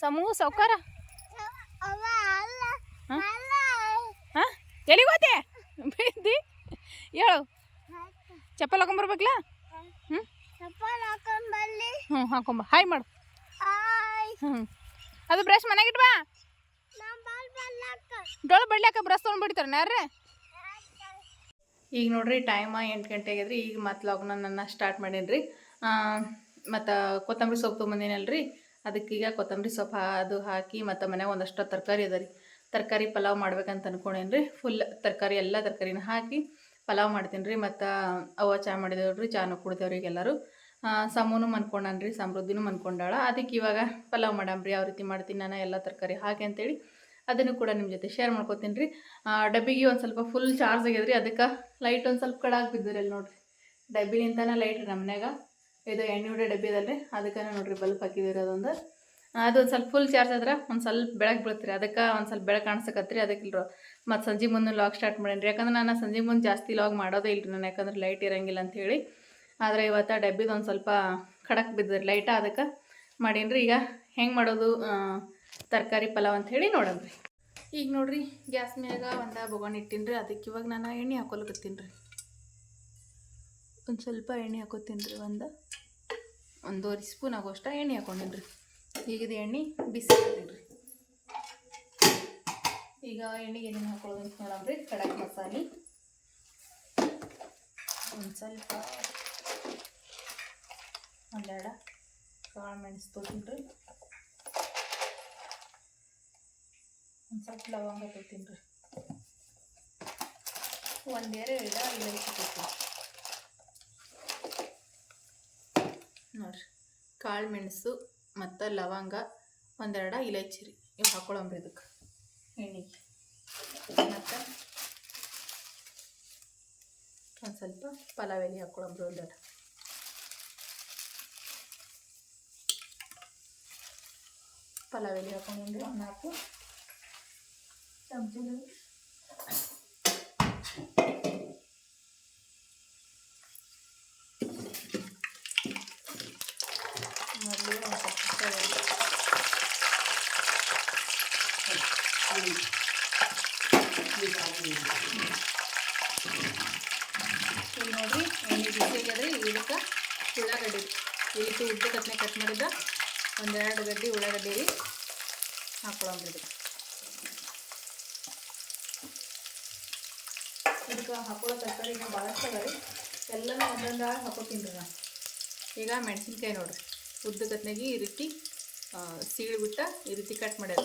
ಸಮು ಸೌಕಾರ ಅವ ಅಲ್ಲ ಹಾಂ? ಅಲ್ಲ ಹಾಂ? ಎಲ್ಲಿಗೆ ಹೋದೆ? ಬಿದ್ದಿ ಹೇಳು. ಚಪ್ಪಲ್ ಹಾಕೊಂಬರ್ಬೇಕಲ್ಲ ಹ್ಞೂ ಚಪ್ಪಲ್ ಹಾಕೊಂಡ್ ಬಲ್ಲಿ ಹ್ಞೂ ಹಾಕೊಂಬ ಹಾಯ್ ಮಾಡು ಹ್ಞೂ ಅದು ಬ್ರಷ್ ಮನೆಗೆ ಇಟ್ಬಾ? ಡೊಳ್ಳು ಬಡ್ಲಾಕ ಬ್ರಷ್ ತೊಗೊಂಡು ಬಿಡ್ತಾರೆ ಯಾರೇ ಈಗ ನೋಡ್ರಿ ಟೈಮ ಎಂಟು ಗಂಟೆ ಆಗ್ಯದ್ರಿ. ಈಗ ಮತ್ತೆ ಲಾಗ್ನ ನನ್ನ ಸ್ಟಾರ್ಟ್ ಮಾಡೀನಿ ರೀ ಮತ್ತು ಕೊತ್ತಂಬರಿ ಸೊಪ್ಪು ತೊಗೊಂಬಂದಿನಲ್ರಿ. ಅದಕ್ಕೀಗ ಕೊತ್ತಂಬರಿ ಸೊಪ್ಪು ಅದು ಹಾಕಿ ಮತ್ತು ಮನ್ಯಾಗ ಒಂದಷ್ಟು ತರಕಾರಿ ಅದ ರೀ. ತರಕಾರಿ ಪಲಾವ್ ಮಾಡ್ಬೇಕಂತ ಅನ್ಕೊಂಡೇನಿ ರೀ ಫುಲ್ ತರಕಾರಿ ಎಲ್ಲ ತರಕಾರಿನ ಹಾಕಿ ಪಲಾವ್ ಮಾಡ್ತೀನಿ ರೀ. ಮತ್ತು ಅವ ಚಾ ಮಾಡಿದೇವ್ರಿ ಚಾನು ಕುಡ್ದೇವ್ರಿ ಎಲ್ಲರೂ. ಸಮೂನು ಮನ್ಕೊಂಡಾನ ರೀ, ಸಮೃದ್ಧಿನೂ ಮನ್ಕೊಂಡಾಳ. ಅದಕ್ಕೆ ಇವಾಗ ಪಲಾವ್ ಮಾಡಾಮ್ರಿ ಯಾವ ರೀತಿ ಮಾಡ್ತೀನಿ ನಾನು ಎಲ್ಲ ತರಕಾರಿ ಹಾಕಿ ಅಂತೇಳಿ ಅದನ್ನು ಕೂಡ ನಿಮ್ಮ ಜೊತೆ ಶೇರ್ ಮಾಡ್ಕೊತೀನಿ ರೀ. ಡಬ್ಬಿಗೆ ಒಂದು ಸ್ವಲ್ಪ ಫುಲ್ ಚಾರ್ಜ್ ಆಗ್ಯದ್ರಿ. ಅದಕ್ಕೆ ಲೈಟ್ ಒಂದು ಸ್ವಲ್ಪ ಕಡಾಕ್ ಬಿದ್ದಿರಿ ಅಲ್ಲಿ ನೋಡ್ರಿ. ಡಬ್ಬಿಲಿಂತಾನೆ ಲೈಟ್ ರೀ ಮನ್ಯಾಗ. ಇದು ಎಣ್ಣೆ ಡಬ್ಬಿದಲ್ಲಿ. ಅದಕ್ಕೆ ನೋಡ್ರಿ ಬಲ್ಪ್ ಹಾಕಿದಿರಿ ಅದೊಂದು ಅದೊಂದು ಸ್ವಲ್ಪ ಫುಲ್ ಚಾರ್ಜ್ ಆದ್ರೆ ಒಂದು ಸ್ವಲ್ಪ ಬೆಳಗ್ಗೆ ಬೀಳ್ತೀರಿ. ಅದಕ್ಕೆ ಒಂದು ಸ್ವಲ್ಪ ಬೆಳಕು ಕಾಣಿಸಕತ್ರಿ. ಅದಕ್ಕೆ ಇಲ್ರಿ. ಮತ್ತು ಸಂಜೆ ಮುಂದೆ ಲಾಗ್ ಸ್ಟಾರ್ಟ್ ಮಾಡೇನಿ ಯಾಕಂದ್ರೆ ನಾನು ಸಂಜೆ ಮುಂದೆ ಜಾಸ್ತಿ ಲಾಗ್ ಮಾಡೋದೇ ಇಲ್ರಿ ನಾನು. ಯಾಕಂದ್ರೆ ಲೈಟ್ ಇರೋಂಗಿಲ್ಲ ಅಂತ ಹೇಳಿ. ಆದರೆ ಇವತ್ತು ಡಬ್ಬಿದು ಒಂದು ಸ್ವಲ್ಪ ಖಡಕ್ ಬಿದ್ದರಿ ಲೈಟ ಅದಕ್ಕೆ ಮಾಡೀನಿ ಈಗ ಹೆಂಗೆ ಮಾಡೋದು ತರಕಾರಿ ಪಲಾವ್ ಅಂತ ಹೇಳಿ ರೀ ಈಗ ನೋಡ್ರಿ, ಗ್ಯಾಸ್ ಮ್ಯಾಗ ಒಂದು ಬೊಗಣ್ ಇಟ್ಟಿನಿ ರೀ ಅದಕ್ಕೆ ಇವಾಗ ನಾನು ಎಣ್ಣೆ ಹಾಕೊಲಕತ್ತೀನಿ ರೀ. ಒಂದು ಸ್ವಲ್ಪ ಎಣ್ಣೆ ಹಾಕೋತೀನಿ ರೀ ಒಂದು? ಒಂದೂವರೆ ಸ್ಪೂನ್ ಆಗೋಷ್ಟು ಎಣ್ಣೆ ಹಾಕೊಂಡೀನಿ ರೀ ಈಗ ಇದು ಎಣ್ಣೆ ಬಿಸಿ ಹಾಕ್ತೀನಿ ಈಗ ಎಣ್ಣೆಗೆ ಏನೇನು ಹಾಕೊಳ್ಳೋದು ಅಂತ ರೀ ಕಡಕ್ ಮಸಾಲೆ. ಒಂದು ಸ್ವಲ್ಪ ಒಂದೆರಡು ಕಾಳು ಮೆಣಸು ತೊಗೊತೀನಿ ರೀ ಒಂದು ಸ್ವಲ್ಪ ಲವಂಗ ತೊಗೊತೀನಿ ರೀ ಒಂದೆರಡು ಇಲ್ಲ ತೊಗೊತೀನಿ ನೋಡ್ರಿ ಕಾಳು ಮೆಣಸು ಮತ್ತು ಲವಂಗ ಒಂದೆರಡು ಇಲೈಚಿ ರೀ ಇವು ಹಾಕೊಳಂಬ್ರಿ ಇದಕ್ಕೆ ಎಣ್ಣೆಗೆ ಮತ್ತು ಒಂದು ಸ್ವಲ್ಪ ಪಲಾವ್ ಎಲೆ ಹಾಕೊಳಂಬ್ರಿ ಒಂದೆರಡು ಪಲಾವ್ ಎಲೆ ಹಾಕೊಂಡ್ರಿ ಒಂದು ನಾಲ್ಕು ಚಮಚಗಳು ಮೊದಲು ಒಂದು ಸ್ವಲ್ಪ ಎಣ್ಣೆ. ಈಗ ನೋಡ್ರಿ ಎಣ್ಣೆ ಬಿಸಿ ಆಗ್ಯದ್ರಿ ಇದಕ್ಕೆ ಉಳ್ಳಾಗಡ್ಡಿ ಈ ರೀತಿ ಉದ್ದ ಮಾಡಿದ್ದ ಒಂದೆರಡು ಗಡ್ಡಿ ಉಳ್ಳಾಗಡ್ಡಿ ರೀ ಹಾಕೊಳಂಬ್ರಿ ಇದಕ್ಕೆ ಹಾಕೊಳ್ಳೋ ತರಕಾರಿ ನಾವು ಭಾಳಷ್ಟು ಅದ ರೀ. ಎಲ್ಲನೂ ಒಂದೊಂದು ಹಾಕೋತೀನಿ ನಾನು. ಈಗ ಮೆಣಸಿನ್ಕಾಯಿ ನೋಡಿರಿ. ಉದ್ದ ಕತ್ನೆಗೆ ಈ ರೀತಿ ಸೀಳ್ಬಿಟ್ಟ ಈ ರೀತಿ ಕಟ್ ಮಾಡ್ಯಾರ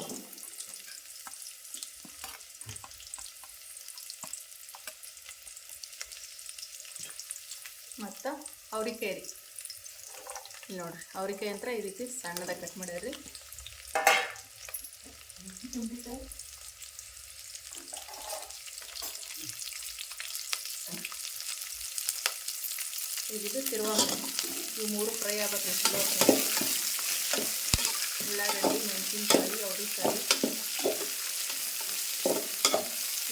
ಮತ್ತು ಅವ್ರಿಕಾಯಿ ರೀ ಇಲ್ಲಿ ಅವ್ರಿಕಾಯಿ ಅಂತ ಈ ರೀತಿ ಸಣ್ಣದಾಗ ಕಟ್ ಮಾಡ್ಯಾರ ರೀ ಇದು ತಿರುವ ಇವು ಮೂರು ಫ್ರೈ ಆಗಬೇಕು ಚಲೋ ಉಳ್ಳಾಗಡ್ಡಿ ಮೆಣಸಿನ್ಕಾಯಿ ಅವ್ರಿಕಾಯಿ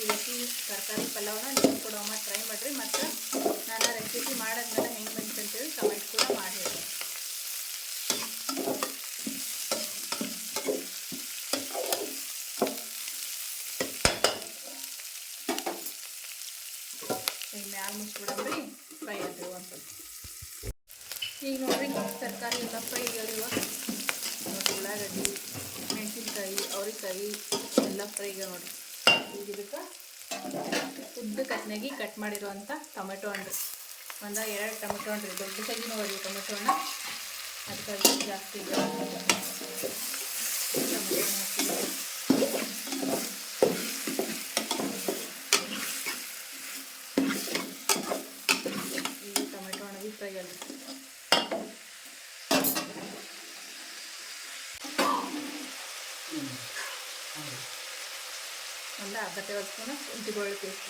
ರೀತಿ ತರಕಾರಿ ಪಲಾವ್ನ ನೀವು ಕೂಡ ಒಮ್ಮೆ ಟ್ರೈ ಮಾಡಿರಿ ಮತ್ತು ನಾನು ರೆಸಿಪಿ ಮಾಡಾದ್ಮೇಲೆ ಹೆಂಗೆ ಬಂತು ಅಂತೇಳಿ ಕಮೆಂಟ್ ಕೂಡ ಮಾಡಿ ಹೇಳಿ ಈಗ ಮ್ಯಾಲ ಮುಚ್ಚಿಬಿಡಮ್ರಿ ಫ್ರೈ ಆದ್ರಿ ಒಂದು ಸ್ವಲ್ಪ ಈಗ ನೋಡ್ರಿ ತರಕಾರಿ ಎಲ್ಲ ಫ್ರೈ ಆಗ್ಯಾವ ನೋಡ್ರಿ ಉಳ್ಳಾಗಡ್ಡಿ, ಮೆಣಸಿನ್ಕಾಯಿ, ಅವ್ರಿಕಾಯಿ ಎಲ್ಲ ಫ್ರೈ ಆಗ್ಯಾವ ನೋಡಿ ಈಗ ಇದಕ್ಕೆ ಉದ್ದ ಕಟ್ನಾಗಿ ಕಟ್ ಮಾಡಿರುವಂಥ ಟೊಮೆಟೊ ಹಣ್ಣು. ಒಂದು ಎರಡು ಟೊಮೆಟೊ ಹಣ್ಣು ರೀ. ದೊಡ್ಡ ಸೈಜಿನ ನೋಡಿ ಟೊಮೆಟೊ ಹಣ್ಣು. ಅದಕ್ಕಾಗಿ ಜಾಸ್ತಿ ಇದೆ ಟೊಮೆಟೊ ಹಣ್ಣು ಹಾಕಿದ್ದೀನಿ. ಈಗ ಟೊಮೆಟೊ ಹಣ್ಣು ಬಿ ಫ್ರೈ ಅಲ್ಲ ಒಂದು ಅರ್ಧ ಟೇಬಲ್ ಸ್ಪೂನ್ ಶುಂಠಿ ಬೆಳ್ಳುಳ್ಳಿ ಪೇಸ್ಟ್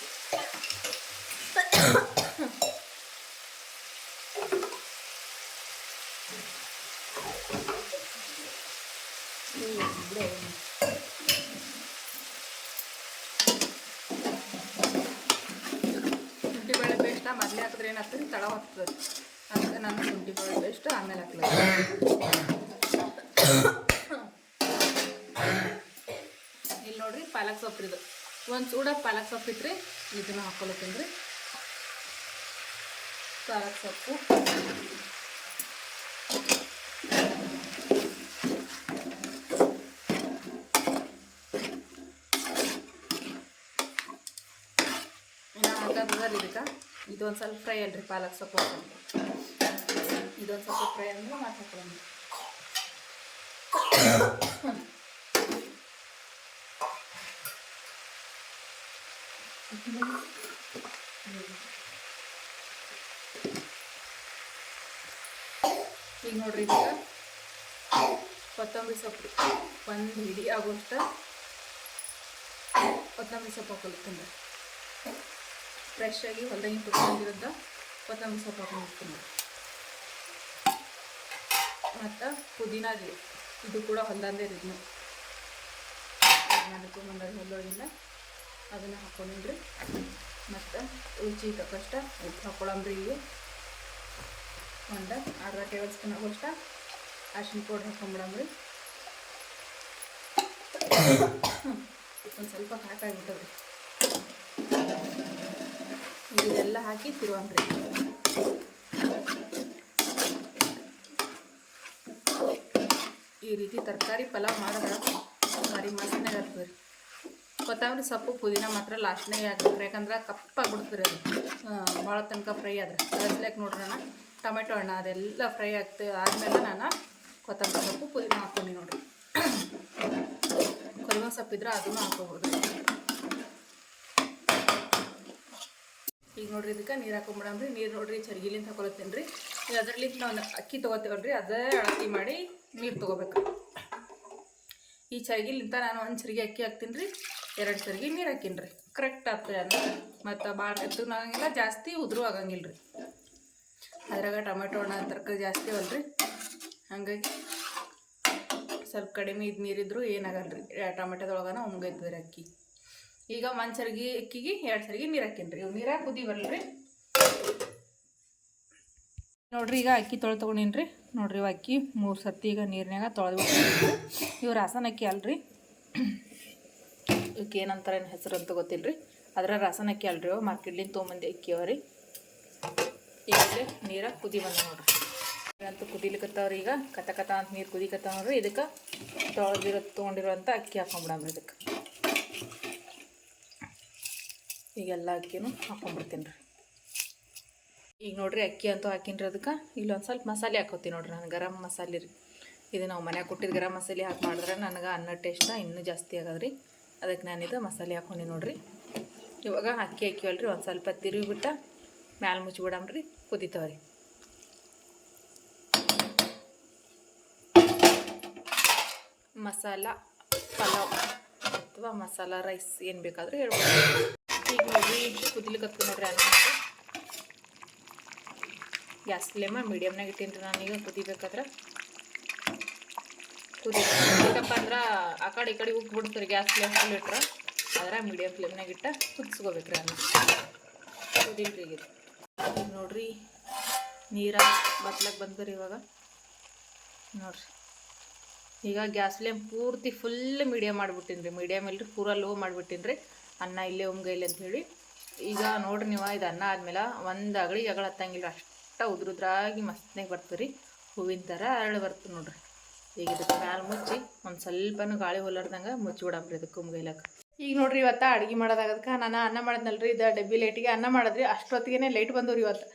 ಶುಂಠಿ ಬೆಳ್ಳುಳ್ಳಿ ಪೇಸ್ಟ ಮೊದಲೇ ಹಾಕಿದ್ರೆ ಏನಾಗ್ತದೆ ತಳ ಹೋಗ್ತದೆ ಅದಕ್ಕೆ ನಾನು ಶುಂಠಿ ಬೆಳ್ಳುಳ್ಳಿ ಪೇಸ್ಟ್ ಆಮೇಲೆ ಹಾಕ್ಲದು ಇಲ್ಲಿ ನೋಡ್ರಿ ಪಾಲಕ್ ಸೊಪ್ಪು ಇದು ಒಂದು ಚೂಡ ಪಾಲಕ್ ಸೊಪ್ಪು ಇಟ್ರಿ, ಇದನ್ನು ಹಾಕೊಳತ್ತೀನಿ ಪಾಲಕ್ ಸೊಪ್ಪು. ಇನ್ನು ಹಾಕೋದ್ರ ಇದಕ್ಕೆ. ಇದೊಂದು ಸ್ವಲ್ಪ ಫ್ರೈ ಅಲ್ರಿ ಪಾಲಕ್ ಸೊಪ್ಪು ಇದೊಂದು ಸ್ವಲ್ಪ ಫ್ರೈ ಅಂದ್ರೆ ಮತ್ತೆ ಹಾಕೊಳ್ಳೋಣ ಈಗ ನೋಡ್ರಿ ಈಗ ಕೊತ್ತಂಬರಿ ಸೊಪ್ಪು. ಒಂದು ಹಿಡಿ ಆಗೋಷ್ಟ ಕೊತ್ತಂಬರಿ ಸೊಪ್ಪು ಹಾಕೊಳ್ತೀನಿ ಫ್ರೆಶ್ ಆಗಿ ಹೊಲ್ದಾಗಿನ ತುಟ್ಕೊಂಡಿರೋದ ಕೊತ್ತಂಬರಿ ಸೊಪ್ಪು ಹಾಕೊಂಡಿರ್ತೀನಿ ಮತ್ತು ಪುದೀನ ಇದೆ ಕೂಡ ಹೊಲ್ದಂದೇ ಇದನ್ನು ನಾನು ತೊಗೊಂಬಂದಾಗ ಹೊಲದೊಳಗಿಂದ. ಅದನ್ನು ಹಾಕೊಂಡ್ರಿ ಮತ್ತು ರುಚಿ ತಕ್ಕಷ್ಟ ಉಪ್ಪು ಹಾಕೊಳ್ಳಂಬ್ರಿ ಇಲ್ಲಿ. ಒಂದು ಅರ್ಧ ಟೇಬಲ್ ಸ್ಪೂನ್ ಆಗೋಷ್ಟ ಅರ್ಶಿನ ಪೌಡ್ರ್ ಹಾಕೊಂಬಿಡಂಬ್ರಿ. ಒಂದು ಸ್ವಲ್ಪ ಹಾಕಾಗ್ಬಿಟ್ಟದ್ರಿ ಇದೆಲ್ಲ ಹಾಕಿ ತಿರುವಂಬ್ರಿ. ಈ ರೀತಿ ತರಕಾರಿ ಪಲಾವ್ ಮಾಡಿದ್ರೆ ಭಾರಿ ಮಸ್ತ್ನಾಗ ಆಗ್ತದೆ ರೀ ಕೊತ್ತಂಬರಿ ಸೊಪ್ಪು ಪುದೀನ ಮಾತ್ರ ಲಾಸ್ಟ್ನಾಗ ಹಾಕ್ಬೇಕು ಯಾಕಂದ್ರೆ ಕಪ್ಪಾಗ್ಬಿಡ್ತದೆ ಅದು ಭಾಳ ತನಕ ಫ್ರೈ ಆದ್ರೆ. ಅದಕ್ಕೆ ನೋಡ್ರಿ ನಾನು. ಟೊಮೆಟೊ ಹಣ್ಣು, ಅದೆಲ್ಲ ಫ್ರೈ ಆಗ್ತಿ, ಆದಮೇಲೆ ನಾನು ಕೊತ್ತಂಬರಿ ಸೊಪ್ಪು, ಪುದೀನ ಹಾಕ್ತೀನಿ ನೋಡ್ರಿ. ಕೊರಿಮ ಸೊಪ್ಪು ಇದ್ರೆ ಅದನ್ನು ಹಾಕೋಬೋದು. ಈಗ ನೋಡ್ರಿ ಇದಕ್ಕೆ ನೀರು ಹಾಕೊಂಬಿಡಮ್ರಿ ನೀರು ನೋಡ್ರಿ ಚರ್ಗಿಲಿಂದ ಹಾಕೊಳತ್ತೀನಿ ರೀ. ಈಗ ಅದ್ರಲ್ಲಿಂದ ನಾವು ಅಕ್ಕಿ ತೊಗೋತೀವಲ್ರಿ, ಅದೇ ಅಳತಿ ಮಾಡಿ ನೀರು ತೊಗೋಬೇಕು. ಈ ಚರ್ಗಿಲಿಂದ ನಾನು ಒಂದು ಚರಿಗೆ ಅಕ್ಕಿ ಹಾಕ್ತೀನಿ ರೀ. ಎರಡು ಸರಿಗೆ ನೀರು ಹಾಕಿನ್ರಿ ಕರೆಕ್ಟ್ ಆಗ್ತದೆ ಅಂದ್ರೆ ಮತ್ತು ಭಾಳ ಎದ್ದು ಆಗಂಗಿಲ್ಲ ಜಾಸ್ತಿ ಉದುರು ಆಗಂಗಿಲ್ಲ ರೀ. ಅದ್ರಾಗ ಟೊಮೆಟೊ ಹಣ್ಣ ತರಕಾರಿ ಜಾಸ್ತಿ ಅವಲ್ರಿ ಹಾಗಾಗಿ ಸ್ವಲ್ಪ ಕಡಿಮೆ ಇದು ನೀರಿದ್ರು ಏನಾಗಲ್ಲ ರೀ. ಟೊಮೆಟೊದೊಳಗನ ಒಮ್ಗೈತದೆ ರೀ ಅಕ್ಕಿ. ಈಗ ಒಂದು ಸರಿಗೆ ಅಕ್ಕಿಗೆ ಎರಡು ಸರಿಗೆ ನೀರು ಹಾಕಿನ್ರಿ ಇವು ನೀರಾಗ ಕುದಿ ಬರಲ್ರಿ ನೋಡ್ರಿ ಈಗ ಅಕ್ಕಿ ತೊಳೆ ತೊಗೊಂಡಿನ್ರಿ ನೋಡ್ರಿ ಇವು ಅಕ್ಕಿ ಮೂರು ಸತಿ ಈಗ ನೀರಿನಾಗ ತೊಳೆದು ಇವು ರಾಸನ ಅಕ್ಕಿ ಅಲ್ರಿ. ಇವಕ್ಕೆ ಏನಂತಾರೆ ಏನು ಹೆಸರು ಅಂತ ಗೊತ್ತಿಲ್ಲ ರೀ ಅದ್ರ ರಾಸನ ಅಕ್ಕಿ ಅಲ್ರಿ ಮಾರ್ಕೆಟ್ಲಿಂದ ತೊಗೊಂಬಂದು ಅಕ್ಕಿ ಅವ ರೀ. ಈಗ ನೀರಾಗ ಕುದಿ ಬಂದ ನೋಡ್ರಿ. ಅಂತೂ ಕುದಿಲಿಕ್ಕತ್ತವ್ರಿ ಈಗ. ಕತ ಕತ ಅಂತ ನೀರು ಕುದಿಕತ್ತಾವ ನೋಡ್ರಿ. ಇದಕ್ಕೆ ತೊಳೆದಿರೋ ತೊಗೊಂಡಿರೋಂಥ ಅಕ್ಕಿ ಹಾಕೊಂಬಿಡಮ್ರಿ ಇದಕ್ಕೆ. ಈಗೆಲ್ಲ ಅಕ್ಕಿನೂ ಹಾಕೊಂಡ್ಬಿಡ್ತೀನಿ ರೀ. ಈಗ ನೋಡ್ರಿ ಅಕ್ಕಿ ಅಂತೂ ಹಾಕಿನ್ರಿ ಅದಕ್ಕೆ. ಇಲ್ಲೊಂದು ಸ್ವಲ್ಪ ಮಸಾಲೆ ಹಾಕೋತೀನಿ ನೋಡ್ರಿ ನಾನು, ಗರಂ ಮಸಾಲೆ ರೀ. ಇದು ನಾವು ಮನ್ಯಾಗ ಕೊಟ್ಟಿದ್ದು ಗರಂ ಮಸಾಲೆ ಹಾಕಿ ಮಾಡಿದ್ರೆ ನನಗೆ ಅನ್ನ ಟೇಸ್ಟ ಇನ್ನೂ ಜಾಸ್ತಿ ಆಗದ್ರಿ. ಅದಕ್ಕೆ ನಾನಿದು ಮಸಾಲೆ ಹಾಕೊಂಡಿ ನೋಡ್ರಿ. ಇವಾಗ ಅಕ್ಕಿ ಹಾಕಿವಲ್ರಿ ಒಂದು ಸ್ವಲ್ಪ ತಿರುಗಿಬಿಟ್ಟ ಮ್ಯಾಲೆ ಮುಚ್ಚಿಬಿಡಮ್ರಿ, ಕುದಿತಾವ್ರಿ. ಮಸಾಲ, ಪಲಾವ್ ಅಥವಾ ಮಸಾಲ ರೈಸ್ ಏನು ಬೇಕಾದರೂ ಹೇಳ್ಬೋದು. ಈಗ ನೋಡಿ ಕುದಿಲಿಕ್ಕೆ ನೋಡ್ರಿ ಅನ್ನ ಗ್ಯಾಸ್ ಫ್ಲೇಮ ಮೀಡಿಯಮ್ನಾಗ ಇಟ್ಟೀನಿ ರೀ ನಾನೀಗ, ಕುದಿಬೇಕಾದ್ರೆ. ಕುದಿ ಯಾಕಪ್ಪ ಅಂದ್ರೆ ಆ ಕಡೆ ಈ ಕಡೆ ಉಪ್ಪು ಬಿಡ್ತಾರೆ ಗ್ಯಾಸ್ ಫ್ಲೇಮ್ ಫುಲ್ ಇಟ್ರೆ ಆದ್ರೆ ಮೀಡಿಯಮ್ ಫ್ಲೇಮ್ನಾಗ ಇಟ್ಟ ಕುದಿಸ್ಕೋಬೇಕ್ರಿ ಅನ್ನ ಕುದಿಲ್ರಿ. ಈಗ. ನೋಡ್ರಿ, ನೀರ ಬತ್ಲಕ್ಕೆ ಬಂದ್ರಿ ಇವಾಗ. ನೋಡ್ರಿ. ಈಗ ಗ್ಯಾಸ್ ಫ್ಲೇಮ್ ಪೂರ್ತಿ ಫುಲ್ ಮೀಡಿಯಮ್ ಮಾಡಿಬಿಟ್ಟಿನಿ ರೀ ಮೀಡಿಯಮ್ ಇಲ್ಲರಿ ಪೂರ ಲೋ ಮಾಡಿಬಿಟ್ಟಿನಿ ರೀ ಅನ್ನ ಇಲ್ಲೇ ಉಮ್ಗೈಲಿ ಅಂತ ಹೇಳಿ. ಈಗ ನೋಡ್ರಿ ನೀವು, ಇದು ಅನ್ನ ಆದ್ಮೇಲೆ ಒಂದು ಅಗಳಿ ಅಗಳ ಹತ್ತಂಗಿಲ್ಲ. ಅಷ್ಟ ಉದ್ರುದ್ರಾಗಿ ಮಸ್ತ್ನಾಗ ಬರ್ತದೆ ರೀ ಹೂವಿನ ಥರ ಅರಳು ಬರ್ತದೆ ನೋಡ್ರಿ. ಈಗ ಇದಕ್ಕೆ ಮ್ಯಾಲೆ ಮುಚ್ಚಿ ಒಂದು ಸ್ವಲ್ಪನೂ ಗಾಳಿ ಹೊಲಾರ್ದಂಗೆ ಮುಚ್ಚಿ ಬಿಡಮ್ರಿ ಇದಕ್ಕೆ ಕುಮ್ಗೈಲಕ್ಕೆ ಈಗ ನೋಡ್ರಿ ಇವತ್ತು ಅಡುಗೆ ಮಾಡೋದಾಗದಕ್ಕೆ ನಾನು ಅನ್ನ ಮಾಡಿದ್ನಲ್ರಿ, ಇದು ಡಬ್ಬಿ ಲೈಟಿಗೆ ಅನ್ನ ಮಾಡಿದ್ರಿ ಅಷ್ಟೊತ್ತಿಗೆ ಲೈಟ್ ಬಂದವ್ರಿ ಇವತ್ತು.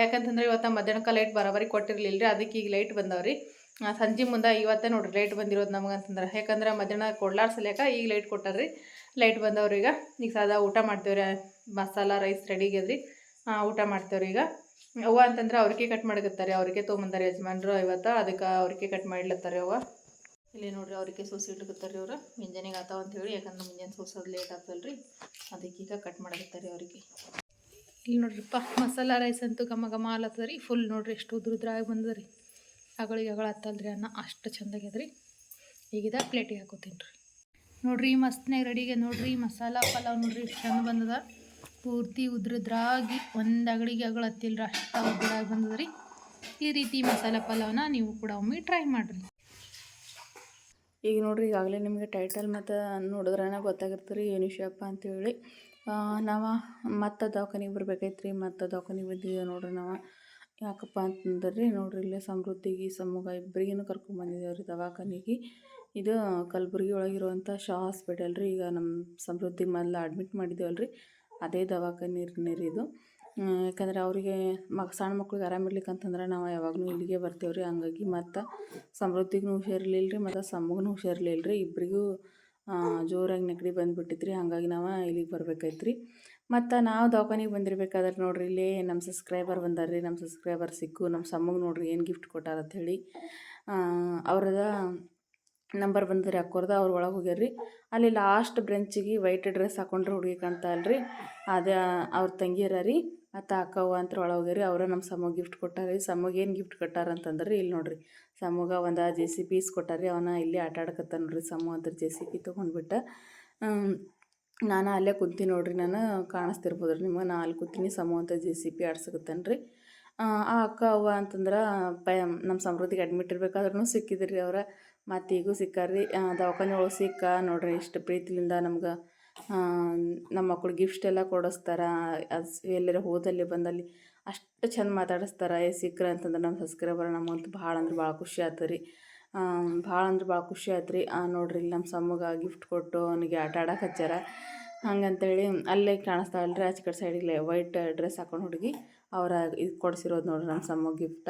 ಯಾಕಂತಂದ್ರೆ ಇವತ್ತು ಮಧ್ಯಾಹ್ನಕ್ಕೆ ಲೈಟ್ ಬರೋಬರಿ ಕೊಟ್ಟಿರಲಿಲ್ಲ ರೀ ಅದಕ್ಕೆ ಈಗ ಲೈಟ್ ಬಂದವ್ರಿ. ಸಂಜೆ ಮುಂದೆ ಇವತ್ತೇ ನೋಡ್ರಿ ಲೈಟ್ ಬಂದಿರೋದು ನಮಗಂತಂದ್ರೆ ಯಾಕಂದ್ರೆ ಮಧ್ಯಾಹ್ನ ಕೊಡ್ಲಾರ್ ಸಲಕ ಈಗ ಲೈಟ್ ಕೊಟ್ಟಾರ್ರಿ. ಲೈಟ್ ಬಂದವ್ರಿ ಈಗ ಈಗ ಸಾದಾ ಊಟ ಮಾಡ್ತೇವ್ರಿ, ಮಸಾಲ ರೈಸ್ ರೆಡಿಗೆ ಅದ್ರಿ ಊಟ ಮಾಡ್ತೇವ್ರಿ ಈಗ ಅವ್ವ ಅಂತಂದ್ರೆ ಅವ್ರಿಗೆ ಕಟ್ ಮಾಡಕತ್ತಾರೆ, ಅವ್ರಿಗೆ ತೊಗೊಂಬಂದಾರೆ ಯಜಮಾನ್ರು ಇವತ್ತು ಅದಕ್ಕೆ ಅವ್ರಿಗೆ ಕಟ್ ಮಾಡ್ಲತ್ತಾರೆ ಅವ್ವ. ಇಲ್ಲಿ ನೋಡ್ರಿ ಅವ್ರಿಗೆ ಸೋಸಿ ಇಟ್ಕೊತಾರೆ ಇವ್ರು, ಮುಂಜಾನೆಗೆ ಆತಾವ ಅಂತ ಹೇಳಿ ಯಾಕಂದ್ರೆ ಮುಂಜಾನೆ ಸೋಸೋದು ಲೇಟ್ ಆಗ್ತಲ್ರಿ ಅದಕ್ಕೆ ಈಗ ಕಟ್ ಮಾಡಕತ್ತಾರೆ ಅವ್ರಿಗೆ. ಇಲ್ಲಿ ನೋಡ್ರಿಪ್ಪ, ಮಸಾಲ ರೈಸ್ ಅಂತೂ ಘಮ ಘಮ ಆಲತ್ತದ ರೀ ಫುಲ್ ನೋಡ್ರಿ ಎಷ್ಟು ಉದ್ರುದ್ರಾಗಿ ಬಂದದ ರೀ ಅಗಳಿಗೆ ಅಗಳ ಹತ್ತಲ್ರಿ ಅನ್ನ, ಅಷ್ಟು ಚಂದಾಗ್ಯದ ರೀ. ಈಗಿದ ಪ್ಲೇಟಿಗೆ ಹಾಕೋತೀನಿ ರೀ ನೋಡ್ರಿ ಮಸ್ತ್ನಾಗ ರೆಡಿಗೆ ನೋಡ್ರಿ ಮಸಾಲ ಪಲಾವ್ ನೋಡ್ರಿ ಎಷ್ಟು ಚಂದ ಬಂದದ. ಪೂರ್ತಿ ಉದ್ರದ್ರಾಗಿ ಒಂದು ಅಗಳಿಗೆ ಅಗಳ ಅಷ್ಟು ಉದ್ರಾಗಿ ಬಂದದ ರೀ ಈ ರೀತಿ ಮಸಾಲೆ ಪಲಾವನ್ನ ನೀವು ಕೂಡ ಒಮ್ಮೆ ಟ್ರೈ ಮಾಡಿರಿ. ಈಗ ನೋಡ್ರಿ, ಈಗಾಗಲೇ ನಿಮಗೆ ಟೈಟಲ್ ಮತ್ತು ನೋಡಿದ್ರನ ಗೊತ್ತಾಗಿರ್ತದೆ ರೀ ಏನು ವಿಷಯಪ್ಪ ಅಂತೇಳಿ ನಾವು ಮತ್ತೆ ದವಾಖಾನಿಗೆ ಬರ್ಬೇಕಾಯ್ತು ರೀ ಮತ್ತೆ ದವಾಖಾನಿಗೆ ಬಂದಿದ್ದೀವಿ ನೋಡ್ರಿ ನಾವು. ಯಾಕಪ್ಪ ಅಂತಂದ್ರೆ, ನೋಡ್ರಿ ಇಲ್ಲೇ ಸಮೃದ್ಧಿಗೆ ಸಮೂಹ ಇಬ್ಬರಿಗೂ ಕರ್ಕೊಂಬಂದಿದ್ದೇವೆ ರೀ ದವಾಖಾನಿಗೆ. ಇದು ಕಲಬುರ್ಗಿ ಒಳಗಿರುವಂಥ ಶಾ ಹಾಸ್ಪಿಟಲ್ ರೀ ಈಗ ನಮ್ಮ ಸಮೃದ್ಧಿ ಮೊದಲು ಅಡ್ಮಿಟ್ ಮಾಡಿದ್ದೇವಲ್ಲ ರೀ ಅದೇ ದವಾಖಾನೆ ರೀ ಇದು. ಯಾಕಂದ್ರೆ ಅವರಿಗೆ ಮಗ ಸಣ್ಣ ಮಕ್ಳಿಗೆ ಆರಾಮಿರ್ಲಿಕ್ಕೆ ಅಂತಂದ್ರೆ ನಾವು ಯಾವಾಗಲೂ ಇಲ್ಲಿಗೆ ಬರ್ತೇವೆ ರೀ. ಹಂಗಾಗಿ ಮತ್ತು ಸಮೃದ್ಧಿಗೂ ಹುಷಾರಿರ್ಲಿಲ್ಲ ರೀ, ಮತ್ತು ಸಮ್ಮಗೂ ಹುಷಾರಿರ್ಲಿಲ್ಲ ರೀ. ಇಬ್ಬರಿಗೂ ಜೋರಾಗಿ ನೆಗಡಿ ಬಂದುಬಿಟ್ಟಿತ್ತು ರೀ. ಹಂಗಾಗಿ ನಾವು ಇಲ್ಲಿಗೆ ಬರ್ಬೇಕಾಯ್ತು ರೀ. ಮತ್ತು ನಾವು ದವಾಖಾನಿಗೆ ಬಂದಿರ್ಬೇಕಾದ್ರೆ ನೋಡ್ರಿ, ಇಲ್ಲಿ ನಮ್ಮ ಸಬ್ಸ್ಕ್ರೈಬರ್ ಬಂದಾರ ರೀ. ನಮ್ಮ ಸಬ್ಸ್ಕ್ರೈಬರ್ ಸಿಕ್ಕು ನಮ್ಮ ಸಮ್ಮಗೆ ನೋಡ್ರಿ ಏನು ಗಿಫ್ಟ್ ಕೊಟ್ಟಾರ ಹೇಳಿ. ಅವ್ರದ ನಂಬರ್ ಬಂದ್ರಿ ಅಕ್ಕೋರ್ದ ಅವ್ರು ಒಳಗೆ ಹೋಗ್ಯಾರ ರೀ. ಅಲ್ಲಿ ಲಾಸ್ಟ್ ಬ್ರೆಂಚಿಗೆ ವೈಟ್ ಡ್ರೆಸ್ ಹಾಕೊಂಡ್ರೆ ಹುಡುಗಿ ಕಾಣ್ತಾ ಅಲ್ರಿ ಅದೇ ಅವ್ರ ತಂಗಿಯರ ರೀ ಮತ್ತು ಅಕ್ಕವ್ವ ಅಂತ ಒಳಗೆ ಹೋಗ್ಯಾರಿ ಅವರ ನಮ್ಮ ಸಮ್ಮಗೆ ಗಿಫ್ಟ್ ಕೊಟ್ಟಾರ ಸಮ್ಮಗೆ ಏನು ಗಿಫ್ಟ್ ಕೊಟ್ಟಾರ ಅಂತಂದ್ರೆ ಇಲ್ಲಿ ನೋಡ್ರಿ. ಸಮೂಗ ಒಂದು ಜೆ ಸಿ ಪೀಸ್ ಕೊಟ್ಟಾರ ಅವನ ಇಲ್ಲಿ ಆಟ ನೋಡ್ರಿ ಸಮ್ಮು ಅಂತ ಜೆ ಸಿ ಪಿ ತೊಗೊಂಡ್ಬಿಟ್ಟ ನಾನು ಅಲ್ಲೇ ಕುಂತೀನಿ ನೋಡ್ರಿ ನಾನು ಕಾಣಿಸ್ತಿರ್ಬೋದು ರೀ ನಿಮಗೆ. ನಾ ಅಲ್ಲಿ ಕೂತೀನಿ ಸಮೂ ಅಂತ ಜೆ ಸಿ ಪಿ ಆಡ್ಸಕತ್ತೇನೆ ರೀ. ಆ ಅಕ್ಕ ಅವ್ವ ಅಂತಂದ್ರೆ ಪ ನಮ್ಮ ಸಮೃದ್ಧಿಗೆ ಅಡ್ಮಿಟ್ ಇರಬೇಕಾದ್ರೂ ಸಿಕ್ಕಿದ್ರಿ ಅವ್ರ. ಮತ್ತು ಈಗೂ ಸಿಕ್ಕಾರ ರೀ ದವಾಖಾನೆ ಒಳಗೆ ಸಿಕ್ಕ ನೋಡ್ರಿ ಇಷ್ಟು ಪ್ರೀತಿಲಿಂದ ನಮ್ಗೆ ನಮ್ಮ ಮಕ್ಕಳು ಗಿಫ್ಟ್ ಎಲ್ಲ ಕೊಡಿಸ್ತಾರೆ. ಅದು ಎಲ್ಲರ ಹೋದಲ್ಲಿ ಬಂದಲ್ಲಿ ಅಷ್ಟು ಚಂದ ಮಾತಾಡಿಸ್ತಾರೆ. ಏ ಸಿಕ್ಕ್ರ ಅಂತಂದ್ರೆ ನಮ್ಮ ಸಬ್ಸ್ಕ್ರೈಬರ್ ನಮಗಂತೂ ಭಾಳ ಅಂದ್ರೆ ಭಾಳ ಖುಷಿ ಆಯ್ತು ರೀ ಭಾಳ ಅಂದ್ರೆ ಭಾಳ ಖುಷಿ ಆಯ್ತು ರೀ ನೋಡ್ರಿ ಇಲ್ಲಿ ನಮ್ಮ ಸಮ್ಮಗ ಗಿಫ್ಟ್ ಕೊಟ್ಟು ಅವನಿಗೆ ಆಟ ಆಡಕ್ಕೆ ಹಚ್ಚಾರ ಹಂಗಂತೇಳಿ ಅಲ್ಲೇ ಕಾಣಿಸ್ತಾವಲ್ರಿ. ಆಚೆ ಕಡೆ ಸೈಡಿಗೆ ವೈಟ್ ಡ್ರೆಸ್ ಹಾಕೊಂಡು ಹುಡುಗಿ ಅವರ ಇದು ಕೊಡಿಸಿರೋದು ನೋಡ್ರಿ ನಮ್ಮ ಸಮ್ಮ ಗಿಫ್ಟ